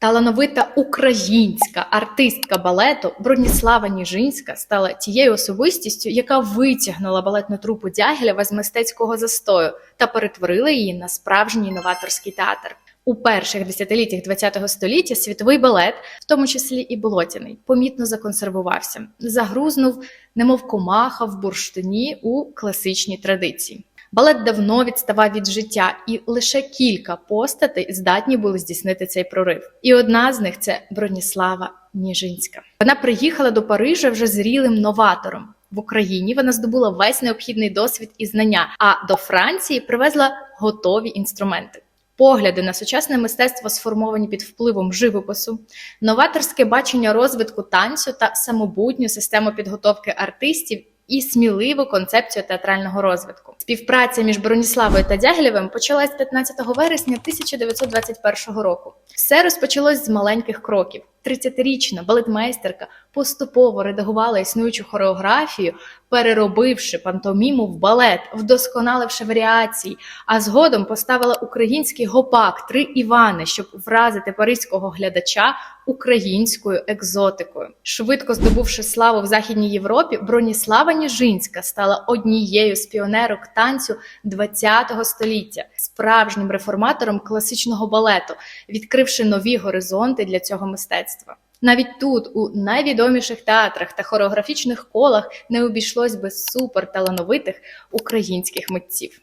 Талановита українська артистка балету Броніслава Ніжинська стала тією особистістю, яка витягнула балетну трупу Дягілєва з мистецького застою та перетворила її на справжній новаторський театр. У перших десятиліттях ХХ століття світовий балет, в тому числі і болотяний, помітно законсервувався, загрузнув, немов комаха в бурштині у класичній традиції. Балет давно відставав від життя, і лише кілька постатей здатні були здійснити цей прорив. І одна з них це Броніслава Ніжинська. Вона приїхала до Парижа вже зрілим новатором. В Україні вона здобула весь необхідний досвід і знання, а до Франції привезла готові інструменти. Погляди на сучасне мистецтво сформовані під впливом живопису, новаторське бачення розвитку танцю та самобутню систему підготовки артистів і сміливу концепцію театрального розвитку. Співпраця між Броніславою та Дягілєвим почалась 15 вересня 1921 року. Все розпочалось з маленьких кроків. 30-річна балетмейстерка поступово редагувала існуючу хореографію, переробивши пантоміму в балет, вдосконаливши варіації, а згодом поставила український гопак три Івани, щоб вразити паризького глядача українською екзотикою. Швидко здобувши славу в Західній Європі, Броніслава Ніжинська стала однією з піонерок танцю ХХ століття, справжнім реформатором класичного балету, відкривши нові горизонти для цього мистецтва. Навіть тут, у найвідоміших театрах та хореографічних колах, не обійшлось без суперталановитих українських митців.